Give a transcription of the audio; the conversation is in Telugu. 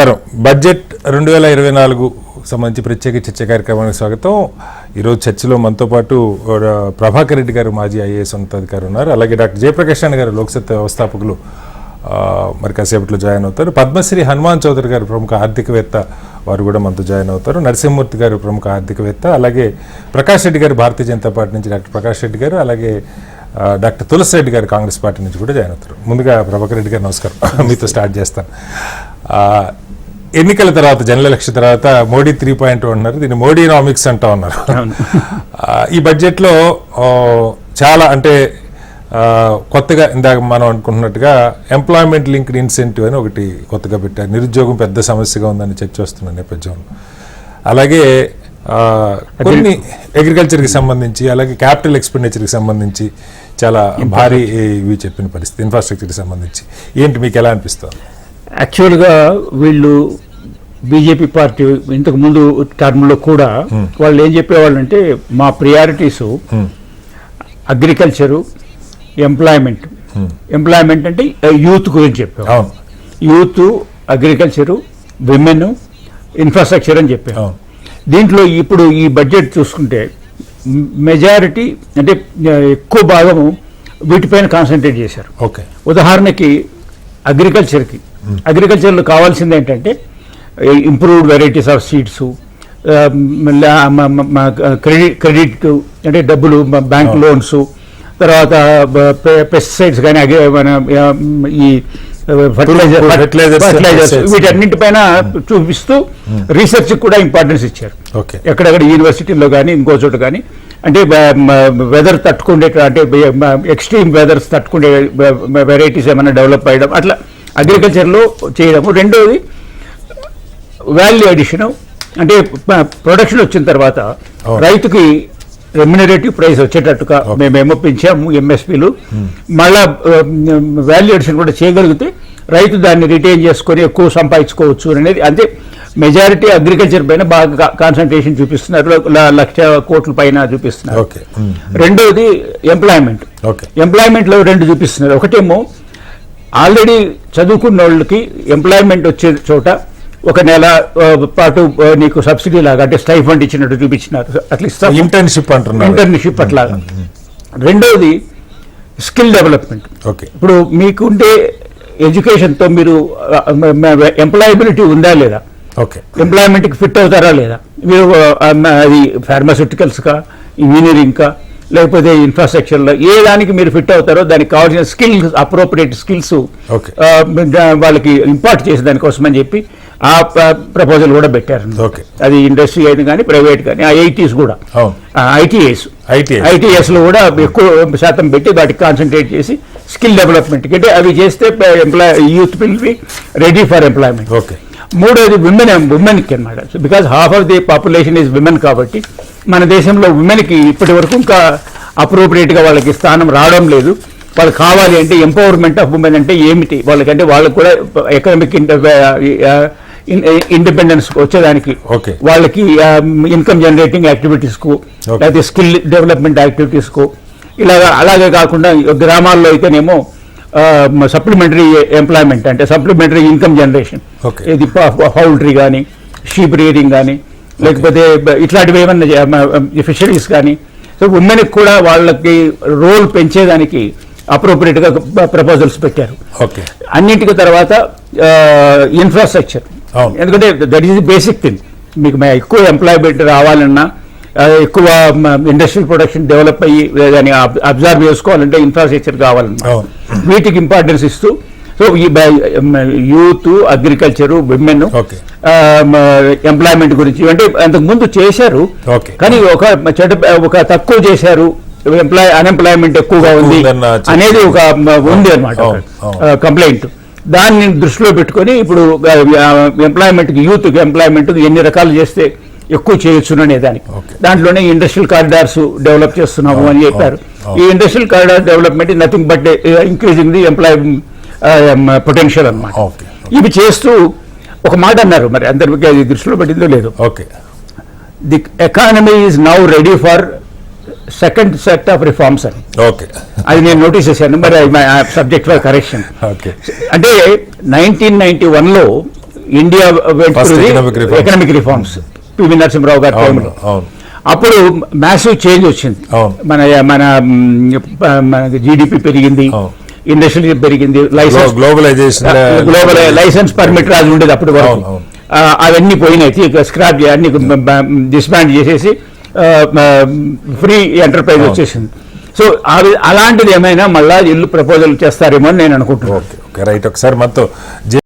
నమస్కారం. బడ్జెట్ రెండు వేల ఇరవై నాలుగు సంబంధించి ప్రత్యేక చర్చ కార్యక్రమానికి స్వాగతం. ఈరోజు చర్చలో మనతో పాటు ప్రభాకర్ రెడ్డి గారు మాజీ ఐఏఎస్ ఉన్నతాధికారి ఉన్నారు. అలాగే డాక్టర్ జయప్రకాష్ నాయుడు గారు లోక్సత్తా వ్యవస్థాపకులు మరి కాసేపట్లో జాయిన్ అవుతారు. పద్మశ్రీ హనుమాన్ చౌదరి గారు ప్రముఖ ఆర్థికవేత్త వారు కూడా మనతో జాయిన్ అవుతారు. నరసింహమూర్తి గారు ప్రముఖ ఆర్థికవేత్త అలాగే ప్రకాష్ రెడ్డి గారు భారతీయ జనతా పార్టీ నుంచి డాక్టర్ ప్రకాష్ రెడ్డి గారు అలాగే డాక్టర్ తులసి రెడ్డి గారు కాంగ్రెస్ పార్టీ నుంచి కూడా జాయిన్ అవుతారు. ముందుగా ప్రభాకర్ రెడ్డి గారు నమస్కారం. మీతో స్టార్ట్ చేస్తాను. ఎన్నికల తర్వాత జనరల్ ఎలక్షన్ తర్వాత మోడీ త్రీ పాయింట్ అంటున్నారు దీన్ని మోడీ నామిక్స్ అంటా ఉన్నారు. ఈ బడ్జెట్లో చాలా అంటే కొత్తగా ఇందాక మనం అనుకుంటున్నట్టుగా ఎంప్లాయ్మెంట్ లింక్డ్ ఇన్సెంటివ్ అని ఒకటి కొత్తగా పెట్టారు. నిరుద్యోగం పెద్ద సమస్యగా ఉందని చర్చ వస్తున్న నేపథ్యంలో. అలాగే కొన్ని అగ్రికల్చర్కి సంబంధించి అలాగే క్యాపిటల్ ఎక్స్పెండిచర్కి సంబంధించి చాలా భారీ ఇవి చెప్పిన పరిస్థితి ఇన్ఫ్రాస్ట్రక్చర్కి సంబంధించి. ఏంటి మీకు ఎలా అనిపిస్తుంది? యాక్చువల్గా వీళ్ళు బీజేపీ పార్టీ ఇంతకు ముందు టర్మ్లో కూడా వాళ్ళు ఏం చెప్పేవాళ్ళు అంటే మా ప్రియారిటీస్ అగ్రికల్చరు ఎంప్లాయ్మెంట్. ఎంప్లాయ్మెంట్ అంటే యూత్ గురించి చెప్పారు అవును. యూత్ అగ్రికల్చరు విమెన్ ఇన్ఫ్రాస్ట్రక్చర్ అని అవును. దీంట్లో ఇప్పుడు ఈ బడ్జెట్ చూసుకుంటే మెజారిటీ అంటే ఎక్కువ భాగము వీటిపైన కాన్సన్ట్రేట్ చేశారు. ఓకే. ఉదాహరణకి అగ్రికల్చర్కి. అగ్రికల్చర్లో కావాల్సింది ఏంటంటే improved varieties of seeds credit credit అంటే డబ్బులు బ్యాంక్. లోన్స్ తర్వాత పెస్టిసైడ్స్ కానీ అగ్రి- మన ఈ ఫర్టిలైజర్స్. వీటన్నింటిపైన చూపిస్తూ రీసెర్చ్ కూడా ఇంపార్టెన్స్ ఇచ్చారు. ఓకే ఎక్కడెక్కడ యూనివర్సిటీలో కానీ ఇంకో చోట కానీ అంటే వెదర్ తట్టుకునే అంటే ఎక్స్ట్రీమ్ వెదర్స్ తట్టుకునే వెరైటీస్ ఏమైనా డెవలప్ అయ్యడం అట్లా అగ్రికల్చర్లో చేయడము. రెండోది వాల్యూ అడిషన్ అంటే ప్రొడక్షన్ వచ్చిన తర్వాత. రైతుకి రెమ్యునరేటివ్ ప్రైస్ వచ్చేటట్టుగా మేమేమో పెంచాము ఎంఎస్పీలు మళ్ళా వాల్యూ అడిషన్ కూడా చేయగలిగితే రైతు దాన్ని రిటైన్ చేసుకొని ఎక్కువ సంపాదించుకోవచ్చు అనేది అంటే మెజారిటీ అగ్రికల్చర్ పైన బాగా కాన్సన్ట్రేషన్ చూపిస్తున్నారు లక్ష కోట్ల పైన చూపిస్తున్నారు. ఓకే. మ్మ్. రెండోది ఎంప్లాయ్మెంట్ ఓకే. ఎంప్లాయ్మెంట్లో రెండు చూపిస్తున్నారు. ఒకటేమో ఆల్రెడీ చదువుకున్న వాళ్ళకి ఎంప్లాయ్మెంట్ వచ్చే చోట ఒక నెల పాటు నీకు సబ్సిడీ లాగా అంటే స్టైఫండ్ ఇచ్చినట్టు చూపించినారు. అట్లా ఇస్తాం ఇంటర్న్షిప్ అంటున్నారు. ఇంటర్న్షిప్ అట్లాగా. రెండోది స్కిల్ డెవలప్మెంట్ ఓకే ఇప్పుడు మీకుండే ఎడ్యుకేషన్తో మీరు ఎంప్లాయబిలిటీ ఉందా లేదా? ఓకే ఎంప్లాయ్మెంట్కి ఫిట్ అవుతారా లేదా? మీరు అది ఫార్మాస్యూటికల్స్కా ఇంజనీరింగ్కా లేకపోతే ఇన్ఫ్రాస్ట్రక్చర్లో ఏ దానికి మీరు ఫిట్ అవుతారో దానికి కావాల్సిన స్కిల్స్ అప్రోప్రియేట్ స్కిల్స్. వాళ్ళకి ఇంపార్ట్ చేసే దానికోసం అని చెప్పి ఆ ప్రపోజల్ కూడా పెట్టారు. Okay. అది ఇండస్ట్రీ అయినా కానీ ప్రైవేట్ కానీ ఆ ఐటీస్ కూడా. ఐటీఎస్. ఐటీఎస్. లో కూడా ఎక్కువ శాతం పెట్టి వాటికి కాన్సన్ట్రేట్ చేసి స్కిల్ డెవలప్మెంట్ అంటే అవి చేస్తే employ youth will be ready for employment okay. మూడోది విమెన్ విమెన్కి అనమాట because half of the population is women కాబట్టి మన దేశంలో విమెన్కి ఇప్పటి వరకు ఇంకా అప్రోప్రియేట్గా వాళ్ళకి స్థానం రావడం లేదు. వాళ్ళకి కావాలి అంటే ఎంపవర్మెంట్ ఆఫ్ ఉమెన్ అంటే ఏమిటి? వాళ్ళకంటే వాళ్ళకు కూడా ఎకనామిక్ ఇండిపెండెన్స్ వచ్చేదానికి. వాళ్ళకి ఇన్కమ్ జనరేటింగ్ యాక్టివిటీస్కు. లేకపోతే స్కిల్ డెవలప్మెంట్ యాక్టివిటీస్కు ఇలాగా అలాగే కాకుండా గ్రామాల్లో అయితేనేమో సప్లిమెంటరీ ఎంప్లాయ్మెంట్ అంటే సప్లిమెంటరీ ఇన్కమ్ జనరేషన్. ఇది పౌల్ట్రీ కానీ షీప్ రియరింగ్ కానీ లేకపోతే ఇట్లాంటివి ఏమన్నా ఫిషరీస్ కానీ సో ఉమెన్కి కూడా వాళ్ళకి రోల్ పెంచేదానికి అప్రోప్రియేట్గా ప్రపోజల్స్ పెట్టారు ఓకే అన్నింటికి తర్వాత ఇన్ఫ్రాస్ట్రక్చర్. ఎందుకంటే that is the basic thing మీకు ఎక్కువ ఎంప్లాయ్మెంట్ రావాలన్నా ఎక్కువ ఇండస్ట్రియల్ ప్రొడక్షన్ డెవలప్ అయ్యి దాన్ని అబ్జర్వ్ చేసుకోవాలంటే ఇన్ఫ్రాస్ట్రక్చర్ కావాలన్నా అవును. వీటికి ఇంపార్టెన్స్ ఇస్తూ సో ఈ యూత్ అగ్రికల్చరు విమెన్. ఎంప్లాయ్మెంట్ గురించి అంటే అంతకు ముందు చేశారు. కానీ ఒక చెడు ఒక తక్కువ చేశారు ఎంప్లాయ్ అన్ఎంప్లాయ్మెంట్ ఎక్కువగా ఉంది అనేది ఒక ఉంది అనమాట. కంప్లైంట్ దాన్ని దృష్టిలో పెట్టుకొని ఇప్పుడు ఎంప్లాయ్మెంట్ యూత్ ఎంప్లాయ్మెంట్ ఎన్ని రకాలు చేస్తే ఎక్కువ చేయొచ్చు అనే దానికి. దాంట్లోనే ఇండస్ట్రియల్ కారిడార్స్ డెవలప్ చేస్తున్నాము అని చెప్పారు. ఈ industrial corridor development nothing but increasing the employ potential Okay. ఇవి చేస్తూ ఒక మాట అన్నారు మరి అందరికి అది దృష్టిలో పెట్టిందో లేదు okay the economy is now ready for second set of reforms అని. ఓకే అది నేను నోటీస్ చేశాను. మరి సబ్జెక్ట్ ఫర్ కరెక్షన్ ఓకే అంటే నైన్టీన్ నైన్టీ వన్లో India. Economic reforms PV Narasimha Rao గారి టైంలో అప్పుడు మ్యాసివ్ చేంజ్ వచ్చింది. మన మన జీడిపి పెరిగింది. ఇండస్ట్రీ పెరిగింది. Licence globalisation global licence permit raj ఉండేది అప్పటి వరకు. అవన్నీ పోయినాయి. స్క్రాప్ అన్ని డిస్బాండ్ చేసేసి ఫ్రీ ఎంటర్ప్రైజ్ వచ్చేసింది. సో అవి అలాంటిది ఏమైనా మళ్ళా ఇల్లు ప్రపోజల్ చేస్తారేమో అని నేను అనుకుంటున్నాను. రైట్. ఒకసారి మనతో